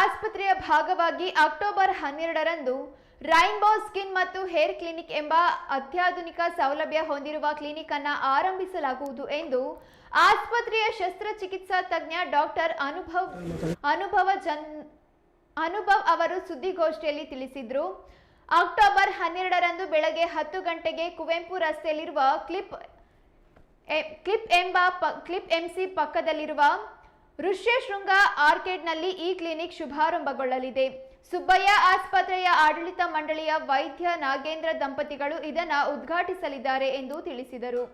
ಆಸ್ಪತ್ರೆಯ ಭಾಗವಾಗಿ ಅಕ್ಟೋಬರ್ ಹನ್ನೆರಡರಂದು ರೈನ್ಬೋ ಸ್ಕಿನ್ ಮತ್ತು ಹೇರ್ ಕ್ಲಿನಿಕ್ ಎಂಬ ಅತ್ಯಾಧುನಿಕ ಸೌಲಭ್ಯ ಹೊಂದಿರುವ ಕ್ಲಿನಿಕ್ ಅನ್ನ ಆರಂಭಿಸಲಾಗುವುದು ಎಂದು ಆಸ್ಪತ್ರೆಯ ಶಸ್ತ್ರಚಿಕಿತ್ಸಾ ತಜ್ಞ ಡಾಕ್ಟರ್ ಅನುಭವ್ ಅನುಭವ ಜನ್ ಅನುಭವ್ ಅವರು ಸುದ್ದಿಗೋಷ್ಠಿಯಲ್ಲಿ ತಿಳಿಸಿದ್ರು. ಅಕ್ಟೋಬರ್ ಹನ್ನೆರಡರಂದು ಬೆಳಗ್ಗೆ ಹತ್ತು ಗಂಟೆಗೆ ಕುವೆಂಪು ರಸ್ತೆಯಲ್ಲಿರುವ ಕ್ಲಿಪ್ ಕ್ಲಿಪ್ ಎಂಬ ಕ್ಲಿಪ್ ಎಂಸಿ ಪಕ್ಕದಲ್ಲಿರುವ ಋಷ್ಯಶೃಂಗ ಆರ್ಕೇಡ್ನಲ್ಲಿ ಈ ಕ್ಲಿನಿಕ್ ಶುಭಾರಂಭಗೊಳ್ಳಲಿದೆ. ಸುಬ್ಬಯ್ಯ ಆಸ್ಪತ್ರೆಯ ಆಡಳಿತ ಮಂಡಳಿಯ ವೈದ್ಯ ನಾಗೇಂದ್ರ ದಂಪತಿಗಳು ಇದನ್ನು ಉದ್ಘಾಟಿಸಲಿದ್ದಾರೆ ಎಂದು ತಿಳಿಸಿದರು.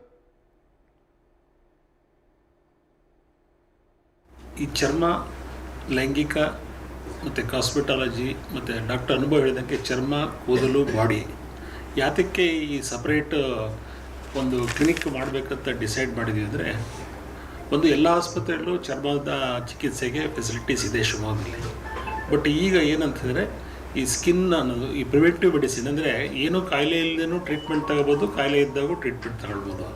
ಈ ಚರ್ಮ ಲೈಂಗಿಕ ಮತ್ತು ಕಾಸ್ಮೆಟಾಲಜಿ ಮತ್ತು ಡಾಕ್ಟರ್ ಅನುಭವ ಹೇಳಿದಂಗೆ ಚರ್ಮ, ಕೂದಲು, ಬಾಡಿ ಯಾತಕ್ಕೆ ಈ ಸಪ್ರೇಟ್ ಒಂದು ಕ್ಲಿನಿಕ್ ಮಾಡಬೇಕಂತ ಡಿಸೈಡ್ ಮಾಡಿದ್ವಿ ಅಂದರೆ ಒಂದು ಎಲ್ಲ ಆಸ್ಪತ್ರೆಗಳು ಚರ್ಮದ ಚಿಕಿತ್ಸೆಗೆ ಫೆಸಿಲಿಟೀಸ್ ಇದೆ ಶಿವಮೊಗ್ಗದಲ್ಲಿ. ಬಟ್ ಈಗ ಏನಂತಂದರೆ, ಈ ಸ್ಕಿನ್ ಅನ್ನೋದು, ಈ ಪ್ರಿವೆಂಟಿವ್ ಮೆಡಿಸಿನ್ ಅಂದರೆ ಏನು ಕಾಯಿಲೆ ಇಲ್ಲದೇನೂ ಟ್ರೀಟ್ಮೆಂಟ್ ತಗೋಬೋದು, ಕಾಯಿಲೆ ಇದ್ದಾಗೂ ಟ್ರೀಟ್ಮೆಂಟ್ ತಗೊಳ್ಬೋದು.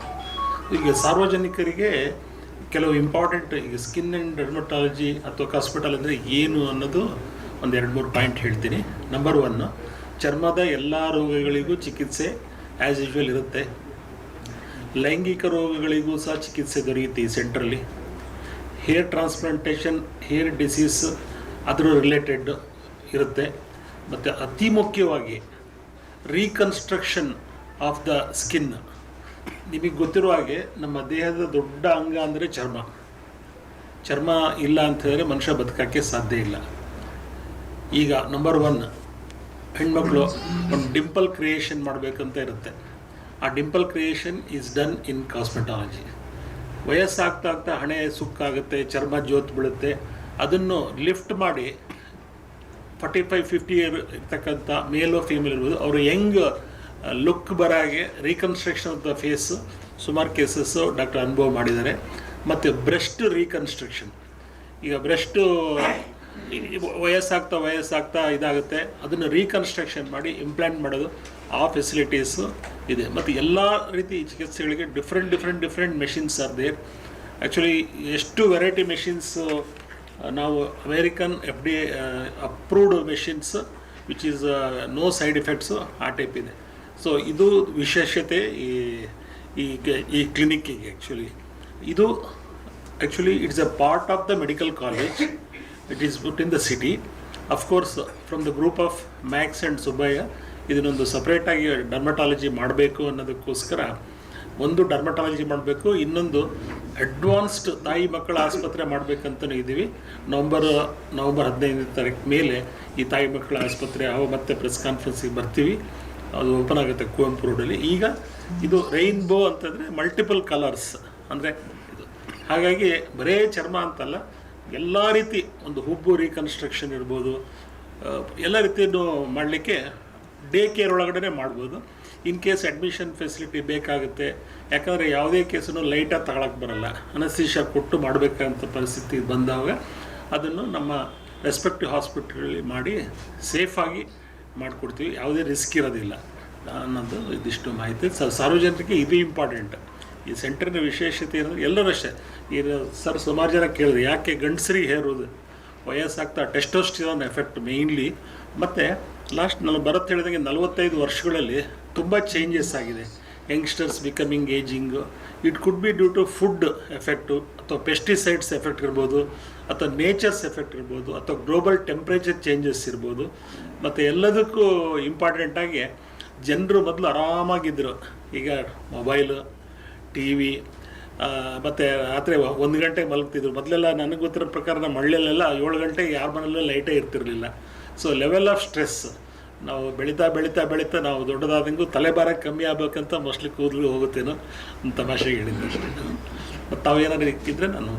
ಈಗ ಸಾರ್ವಜನಿಕರಿಗೆ ಕೆಲವು ಇಂಪಾರ್ಟೆಂಟ್ ಈಗ ಸ್ಕಿನ್ ಆ್ಯಂಡ್ ಡೆರ್ಮಟಾಲಜಿ ಅಥವಾ ಕಾಸ್ಪಿಟಲ್ ಅಂದರೆ ಏನು ಅನ್ನೋದು ಒಂದು ಎರಡು ಮೂರು ಪಾಯಿಂಟ್ ಹೇಳ್ತೀನಿ. ನಂಬರ್ ಒನ್ನು ಚರ್ಮದ ಎಲ್ಲ ರೋಗಗಳಿಗೂ ಚಿಕಿತ್ಸೆ ಆ್ಯಸ್ ಯೂಶ್ವಲ್ ಇರುತ್ತೆ. ಲೈಂಗಿಕ ರೋಗಗಳಿಗೂ ಸಹ ಚಿಕಿತ್ಸೆ ದೊರೆಯುತ್ತೆ ಈ ಸೆಂಟ್ರಲ್ಲಿ. ಹೇರ್ ಟ್ರಾನ್ಸ್ಪ್ಲಾಂಟೇಷನ್, ಹೇರ್ ಡಿಸೀಸ್ ಅದರ ರಿಲೇಟೆಡ್ ಇರುತ್ತೆ. ಮತ್ತು ಅತಿ ಮುಖ್ಯವಾಗಿ ರೀಕನ್ಸ್ಟ್ರಕ್ಷನ್ ಆಫ್ ದ ಸ್ಕಿನ್. ನಿಮಗೆ ಗೊತ್ತಿರುವ ಹಾಗೆ ನಮ್ಮ ದೇಹದ ದೊಡ್ಡ ಅಂಗ ಅಂದರೆ ಚರ್ಮ. ಚರ್ಮ ಇಲ್ಲ ಅಂತ ಹೇಳಿದ್ರೆ ಮನುಷ್ಯ ಬದುಕೋಕ್ಕೆ ಸಾಧ್ಯ ಇಲ್ಲ. ಈಗ ನಂಬರ್ ಒನ್ ಹೆಣ್ಮಕ್ಳು ಒಂದು ಡಿಂಪಲ್ ಕ್ರಿಯೇಷನ್ ಮಾಡಬೇಕಂತ ಇರುತ್ತೆ. ಆ dimple creation is done in cosmetology. ವಯಸ್ಸಾಗ್ತಾ ಆಗ್ತಾ ಹಣೆ ಸುಕ್ಕಾಗುತ್ತೆ, ಚರ್ಮ ಜೋತ್ ಬೀಳುತ್ತೆ, ಅದನ್ನು ಲಿಫ್ಟ್ ಮಾಡಿ ಫಾರ್ಟಿ ಫೈವ್, ಫಿಫ್ಟಿ ಇಯರ್ ಇರ್ತಕ್ಕಂಥ ಮೇಲೋ ಫೀಮೇಲ್ ಇರ್ಬೋದು. ಅವರು ಯಂಗ್ ಲುಕ್ ಬರಾಗೆ ರೀಕನ್ಸ್ಟ್ರಕ್ಷನ್ ಆಫ್ ದ ಫೇಸ್ ಸುಮಾರು ಕೇಸಸ್ಸು ಡಾಕ್ಟರ್ ಅನುಭವ ಮಾಡಿದ್ದಾರೆ. ಮತ್ತು ಬ್ರೆಸ್ಟ್ ರೀಕನ್ಸ್ಟ್ರಕ್ಷನ್ ಈಗ ಬ್ರೆಸ್ಟು ವಯಸ್ಸಾಗ್ತಾ ವಯಸ್ಸಾಗ್ತಾ ಇದಾಗುತ್ತೆ, ಅದನ್ನು ರೀಕನ್ಸ್ಟ್ರಕ್ಷನ್ ಮಾಡಿ ಇಂಪ್ಲಾಂಟ್ ಮಾಡೋದು ಆ ಫೆಸಿಲಿಟೀಸು ಇದೆ. ಮತ್ತು ಎಲ್ಲ ರೀತಿ ಚಿಕಿತ್ಸೆಗಳಿಗೆ different different different machines are there actually ಎಷ್ಟು ವೆರೈಟಿ ಮೆಷಿನ್ಸು ನಾವು American F D approved machines which is no side effects ಆ ಟೈಪ್ ಇದೆ. ಸೊ ಇದು ವಿಶೇಷತೆ ಈ ಈ ಈ ಕ್ಲಿನಿಕ್ಕಿಗೆ ಆ್ಯಕ್ಚುಲಿ ಇದು actually it's a part of the medical college it is put in the city of course from the group of Max and Subbaiah ಇದನ್ನೊಂದು ಸಪ್ರೇಟಾಗಿ ಡರ್ಮಟಾಲಜಿ ಮಾಡಬೇಕು ಅನ್ನೋದಕ್ಕೋಸ್ಕರ ಒಂದು ಡರ್ಮಟಾಲಜಿ ಮಾಡಬೇಕು, ಇನ್ನೊಂದು ಅಡ್ವಾನ್ಸ್ಡ್ ತಾಯಿ ಮಕ್ಕಳ ಆಸ್ಪತ್ರೆ ಮಾಡಬೇಕಂತಲೂ ಇದ್ದೀವಿ. ನವಂಬರ್ ನವಂಬರ್ ಹದಿನೈದನೇ ತಾರೀಕು ಮೇಲೆ ಈ ತಾಯಿ ಮಕ್ಕಳ ಆಸ್ಪತ್ರೆ ಅವ ಮತ್ತೆ ಪ್ರೆಸ್ ಕಾನ್ಫರೆನ್ಸಿಗೆ ಬರ್ತೀವಿ. ಅದು ಓಪನ್ ಆಗುತ್ತೆ ಕುವೆಂಪು ರೋಡಲ್ಲಿ ಈಗ ಇದು ರೈನ್ಬೋ ಅಂತಂದರೆ ಮಲ್ಟಿಪಲ್ ಕಲರ್ಸ್ ಅಂದರೆ ಹಾಗಾಗಿ ಬರೇ ಚರ್ಮ ಅಂತಲ್ಲ ಎಲ್ಲ ರೀತಿ ಒಂದು ಹುಬ್ಬು ರೀಕನ್ಸ್ಟ್ರಕ್ಷನ್ ಇರ್ಬೋದು ಎಲ್ಲ ರೀತಿಯನ್ನು ಮಾಡಲಿಕ್ಕೆ ಡೇ ಕೇರ್ ಒಳಗಡೆ ಮಾಡ್ಬೋದು. ಇನ್ ಕೇಸ್ ಅಡ್ಮಿಷನ್ ಫೆಸಿಲಿಟಿ ಬೇಕಾಗುತ್ತೆ, ಯಾಕಂದರೆ ಯಾವುದೇ ಕೇಸನ್ನು ಲೈಟಾಗಿ ತಗೊಳಕ್ಕೆ ಬರಲ್ಲ. ಅನಸ್ತೀಶ ಕೊಟ್ಟು ಮಾಡಬೇಕಂತ ಪರಿಸ್ಥಿತಿ ಬಂದಾಗ ಅದನ್ನು ನಮ್ಮ ರೆಸ್ಪೆಕ್ಟಿವ್ ಹಾಸ್ಪಿಟ್ಲಲ್ಲಿ ಮಾಡಿ ಸೇಫಾಗಿ ಮಾಡಿಕೊಡ್ತೀವಿ. ಯಾವುದೇ ರಿಸ್ಕ್ ಇರೋದಿಲ್ಲ. ಅನ್ನೋದು ಇದಿಷ್ಟು ಮಾಹಿತಿ. ಸಾರ್ವಜನಿಕರಿಗೆ ಇದು ಇಂಪಾರ್ಟೆಂಟ್ ಈ ಸೆಂಟರ್ನ ವಿಶೇಷತೆ ಏನಂದ್ರೆ ಎಲ್ಲರೂ ಅಷ್ಟೇ. ಈ ಸರ್ ಸುಮಾರು ಜನ ಕೇಳಿದ್ರು, ಯಾಕೆ ಗಂಡಸರಿಗೆ ಹೇರೋದು? ವಯಸ್ಸಾಗ್ತಾ ಟೆಸ್ಟೋಸ್ಟಿರೋನ್ ಎಫೆಕ್ಟ್ ಮೇಯ್ನ್ಲಿ. ಮತ್ತು ಲಾಸ್ಟ್ ನಾನು ಬರುತ್ತೆ ಹೇಳಿದಂಗೆ ನಲವತ್ತೈದು ವರ್ಷಗಳಲ್ಲಿ ತುಂಬ ಚೇಂಜಸ್ ಆಗಿದೆ. Youngsters becoming ageing it could be due to food effect ಅಥವಾ ಪೆಸ್ಟಿಸೈಡ್ಸ್ ಎಫೆಕ್ಟ್ ಇರ್ಬೋದು, ಅಥವಾ ನೇಚರ್ಸ್ ಎಫೆಕ್ಟ್ ಇರ್ಬೋದು, ಅಥವಾ ಗ್ಲೋಬಲ್ ಟೆಂಪ್ರೇಚರ್ ಚೇಂಜಸ್ ಇರ್ಬೋದು. ಮತ್ತು ಎಲ್ಲದಕ್ಕೂ ಇಂಪಾರ್ಟೆಂಟಾಗಿ ಜನರು ಮೊದಲು ಆರಾಮಾಗಿದ್ದರು ಈಗ ಮೊಬೈಲು ಟಿ ವಿ ಮತ್ತು ರಾತ್ರಿ ಒಂದು ಗಂಟೆಗೆ ಮಲಗ್ತಿದ್ರು. ಮೊದಲೆಲ್ಲ ನನಗೆ ಗೊತ್ತಿರೋ ಪ್ರಕಾರ ನಮ್ಮ ಹಳ್ಳಿಯಲ್ಲೆಲ್ಲ ಏಳು ಗಂಟೆಗೆ ಯಾರ ಮನೆಯಲ್ಲೂ ಲೈಟೇ ಇರ್ತಿರಲಿಲ್ಲ. ಸೊ ಲೆವೆಲ್ ಆಫ್ ಸ್ಟ್ರೆಸ್ ನಾವು ಬೆಳೀತಾ ಬೆಳೀತಾ ಬೆಳೀತಾ ನಾವು ದೊಡ್ಡದಾದಂಗೂ ತಲೆಭಾರ ಕಮ್ಮಿ ಆಗ್ಬೇಕಂತ ಮೋಸ್ಟ್ಲಿ ಕೂದಲು ಹೋಗುತ್ತೇನೋ ತಮಾಷೆಗೆ ಹೇಳಿದ್ದೆ ಅಷ್ಟೇ. ಮತ್ತು ತಾವೇನಾದ್ರು ಇಕ್ಕಿದ್ರೆ ನಾನು